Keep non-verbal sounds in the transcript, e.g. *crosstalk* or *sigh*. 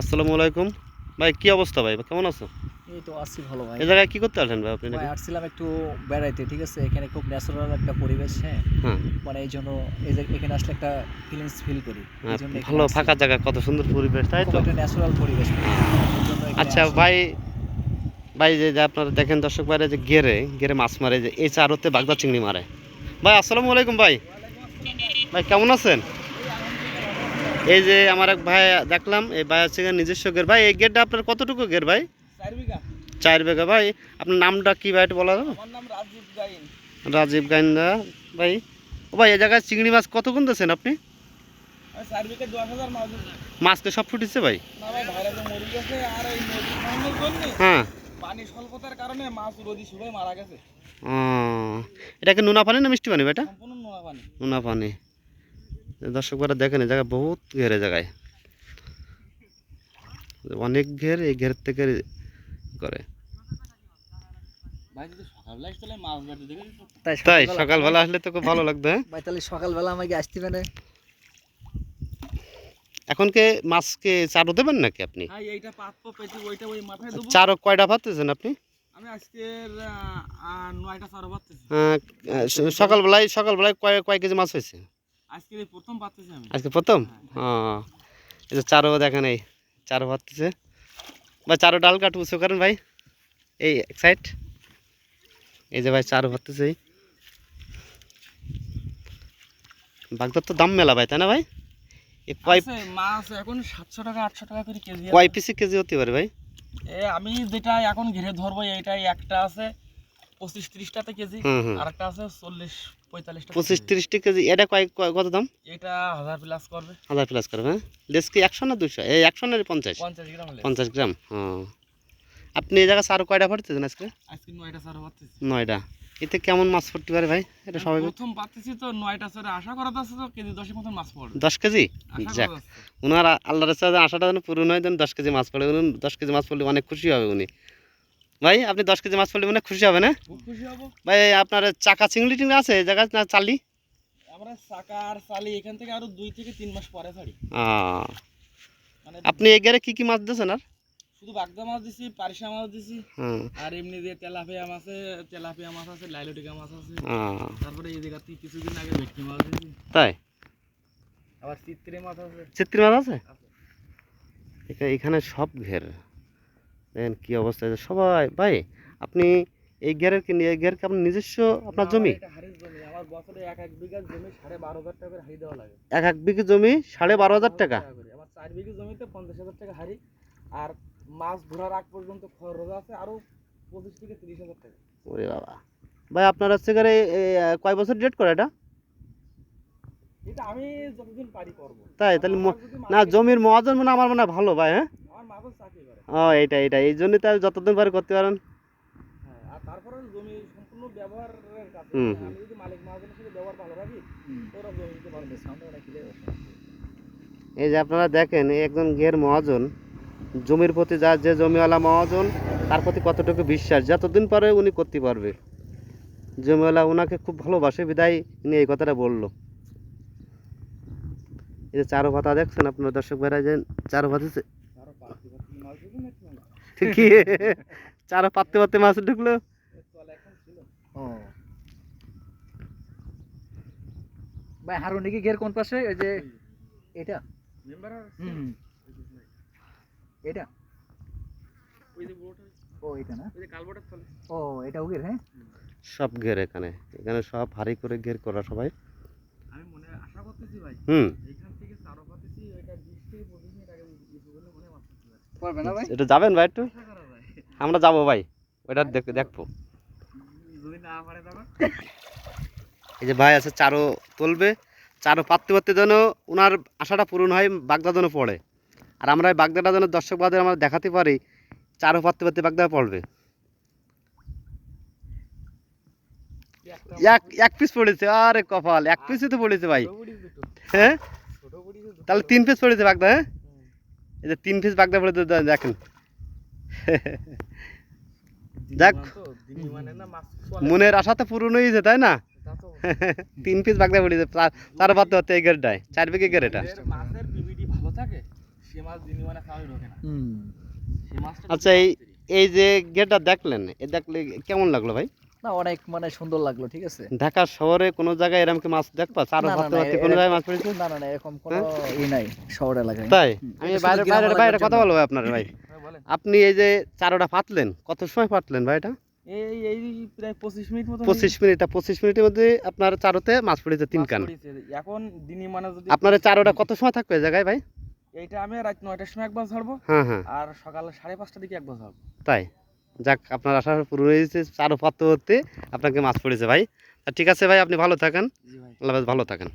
আসসালামু আলাইকুম। ভাই কি অবস্থা ভাই? কেমন আছো? এই তো আছি ভালো ভাই। এই জায়গায় কি করতে আসেন ভাই আপনি ভাই আসছিলাম একটু বেড়াইতে ঠিক আছে? এখানে খুব ন্যাচারাল একটা পরিবেশ হ্যাঁ? হ্যাঁ। মানে এই জন্য এই যে এখানে আসলে একটা ফিলিংস ফিল করি। হ্যাঁ, ভালো ফাঁকা জায়গা কত সুন্দর পরিবেশ তাই তো? একটা ন্যাচারাল পরিবেশ আচ্ছা ভাই ভাই যে যে আপনারা দেখেন দর্শক বাইরে যে গেরে গেরে মাছ মারে যে এই চারতে বাগদা চিংড়ি মারে। ভাই আসসালামু আলাইকুম ভাই। ভাই কেমন আছেন? এই যে আমার এক ভাই দেখলাম এই ভাই আছে নিজস্ব গের ভাই এই গেরটা আপনার কতটুকু গের ভাই? চার বিঘা। ভাই আপনার নামটা কি ভাই একটু বলা যাবে রাজীব গাইন। গাইন্দা ভাই ও ভাই এই জায়গায় চিংড়ি মাছ কত কোন দিয়েছেন আপনি। মাছকে সব ফুটেছে ভাই? হ্যাঁ। এটা কি নোনা পানি না মিষ্টি পানি বেটা নোনা পানি। নোনা দর্শক বারা দেখেন এই জায়গায় বহুত ঘেরে জায়গায়। অনেক ঘের এই ঘের থেকে করে। তাই সকালবেলা আসলে তো খুব ভালো লাগতো হ্যাঁ? ভাই তাহলে সকালবেলা আমাকে আসতে মানে এখন কে মাছকে চারও দেবেন নাকি আপনি? ভাই এইটা পাতপ পেটি ওইটা ওই মাথায় দেবো। চারও কয়টা ভাবতেছেন আপনি? সকালবেলায় সকালবেলায় কয় কয় কেজি মাছ হয়েছে? আজকের প্রথম পাচ্ছি আমি। আজকে প্রথম? হ্যাঁ। এই যে চারও দেখেন এই চারও ভাবতেছে বা চারো ডাল কাটু উঁচু করেন ভাই? এই এক সাইড এই যে ভাই ভাবতেছে এই। বাগদার তো দাম মেলা ভাই তাই না ভাই? এ কয় আছে, মাছ এখন সাতশো টাকা আটশো টাকা করে কেজি কয় পিসি কেজি হতে পারে ভাই? এ আমি যেটা এখন ঘিরে ধরবো এইটাই একটা আছে। পঁচিশ ত্রিশটাতে কেজি আর একটা আছে চল্লিশ পঁয়তাল্লিশটা পঁচিশ তিরিশটি কেজি এটা কয় কত দাম? এটা হাজার প্লাস করবে। হাজার প্লাস করবে হ্যাঁ? লেস কি একশো না দুশো এই একশো না পঞ্চাশ? পঞ্চাশ গ্রাম পঞ্চাশ গ্রাম হ্যাঁ। আপনি এই জায়গায় চারো কয়টা ভরতেছেন আজকে? আজকে নয়টা এতে কেমন মাছ পড়তে পারে ভাই? এটা স্বাভাবিক? প্রথম পাচ্ছি তো নয়টা চারে আশা করা যাচ্ছে তো কেজি দশের মতন মাছ পড়বে। দশ কেজি? যাক। ওনার আল্লাহর সাথে আশাটা যেন পূরণ হয় যেন দশ কেজি মাছ পড়ে। উনি দশ কেজি মাছ পড়লে অনেক খুশি হবে উনি। ভাই আপনি দশ কেজি মাছ পড়লে অনেক খুশি হবে না খুশি হব। ভাই আপনার চাকা চিংড়ি টিংড়ি আছে এই জায়গায় না চালি? আমরা চাকা আর চালি এখান থেকে আরও দুই থেকে তিন মাস পরে ছাড়ি। মানে আপনি এগেরে কি কি মাছ দিয়েছেন আর? শুধু বাগদা মাছ দিছি পারিসা মাছ দিছি আর এমনি যে তেলাপিয়া মাছ আছে তেলাপিয়া মাছ আছে লাইলটিকা মাছ আছে তারপরে এই জায়গাতে কিছুদিন আগে ভেটকি মাছ দিছি। তাই? আবার চিত্রে মাছ আছে। চিত্রি মাছ আছে? এখা- এখানে সব ঘের। দেখেন কি অবস্থা আছে সবাই ভাই আপনি এই ঘেরের কি এই কি আপনার নিজস্ব আপনার জমি? এক এক বিঘা জমি সাড়ে বারো হাজার টাকা করে হাড়ি দেওয়া লাগে। এক এক বিঘে জমি সাড়ে বারো হাজার টাকা? করে। আমার চার বিঘা জমিতে পঞ্চাশ হাজার টাকা হাড়ি। আর মাছ ধরার আগ পর্যন্ত খরচ আছে আরও পঁচিশ থেকে তিরিশ হাজার টাকা। ওরে বাবা। ভাই আপনার হচ্ছে করে কয় বছর ডেট করে এটা? এটা আমি যতদিন পারি করব। তাই তাহলে না জমির মহাজন মানে আমার মনে হয় ভালো ভাই হ্যাঁ? আমার চাকরি করে। ও এইটা এইটা এই জন্যই তাই যতদিন পারে করতে পারেন। হ্যাঁ আর তারপরে জমি সম্পূর্ণ ব্যবহারের কাছে আমি যদি মালিক মহাজনের সাথে ব্যবহার ভালো রাখি ওরা জমি দিতে পারবে। সামনে ওরা এই যে আপনারা দেখেন একজন ঘের মহাজন জমির প্রতি যা যে জমিওয়ালা মহাজন তার প্রতি কতটুকু বিশ্বাস? যতদিন পরে উনি করতে পারবে। জমিওয়ালা ওনাকে খুব ভালোবাসে বিদায় উনি এই কথাটা বলল। এই যে চারো ভাতা দেখছেন আপনার দর্শক ভাইরা যে চারো ভাতা আরও পাঁচটি পাঁচটি মাছ দিবি নাকি না *laughs* কি? চারো পাততে পাততে মাছ ঢুকলো? ও। ভাই হারুনি কি গের কোন পাশে? ওই যে এটা? হুম এটা ওই যে বোট ও এটা না? ওই যে কালবোটার তলে। ও এটা ওগের হ্যাঁ? সব ঘের এখানে। এখানে সব হাড়ি করে ঘের করা সবাই। আমি মনে আশা করতেছি ভাই। হুম এখান থেকে চারো পাতেছি এটা বিশ থেকে পঁচিশ মিনিট আগে কিছু করলে মনে মাছ পারবে না ভাই এটা যাবেন ভাই একটু? আমরা যাব ভাই ওইটা দেখ দেখব। এই যে ভাই আছে চারো তুলবে। চারো পাততে পাততে যেন ওনার আশাটা পূরণ হয় বাগদা যেন পড়ে। আর আমরা বাগদাটা যেন দর্শক বাদের আমরা দেখাতে পারি চারো পাততে পাততে বাগদা পড়বে। এক এক পিস পড়েছে আরে কপাল এক পিসই তো পড়েছে ভাই। হ্যাঁ? তাহলে তিন পিস পড়েছে বাগদা হ্যাঁ? এই যে তিন পিস বাগদা পড়ে দেখেন। যাক। দিনী মানে মনের আশা তো পূরণ হয়েছে তাই না? *laughs* তিন পিস বাগদা পড়েছে চার- চার পাততে পাততে এই গেরটায় চার বিঘে গের এটা। এর মাছের পিবিটি ভালো থাকে সে মাছ দিনই মানে আচ্ছা এই এই যে গেটটা দেখলেন এ দেখলে কেমন লাগল ভাই? না অনেক মানে সুন্দর লাগল ঠিক আছে? ঢাকা শহরে কোনো জায়গায় এরকম কি মাছ দেখবা? চারো ভাবতে না, কোনো জায়গায় মাছ পড়েছে? না না না এরকম কোনো ই নাই শহর এলাকায়। তাই? আমি বাইরে বাইরে বাইরে কথা বলব আপনার ভাই। হ্যাঁ, আপনি এই যে চারোটা পাতলেন কত সময় পাতলেন ভাই এটা? এই এই প্রায় পঁচিশ মিনিট মতো পঁচিশ মিনিট পঁচিশ মিনিটের মধ্যে আপনার চারোতে মাছ পড়েছে তিন কান এখন দিনই মানে যদি আপনার চারোটা কত সময় থাকবে জায়গায় ভাই? এইটা আমি রাত নয়টার সময় একবার ছাড়বো হ্যাঁ হ্যাঁ। আর সকাল সাড়ে পাঁচটার দিকে একবার ছাড়বো তাই? যাক আপনার আশা পুরো হয়েছে চারো পাত্র হতে আপনাকে মাছ পড়েছে ভাই। তা ঠিক আছে ভাই আপনি ভালো থাকেন। আল্লাহ ভালো থাকেন।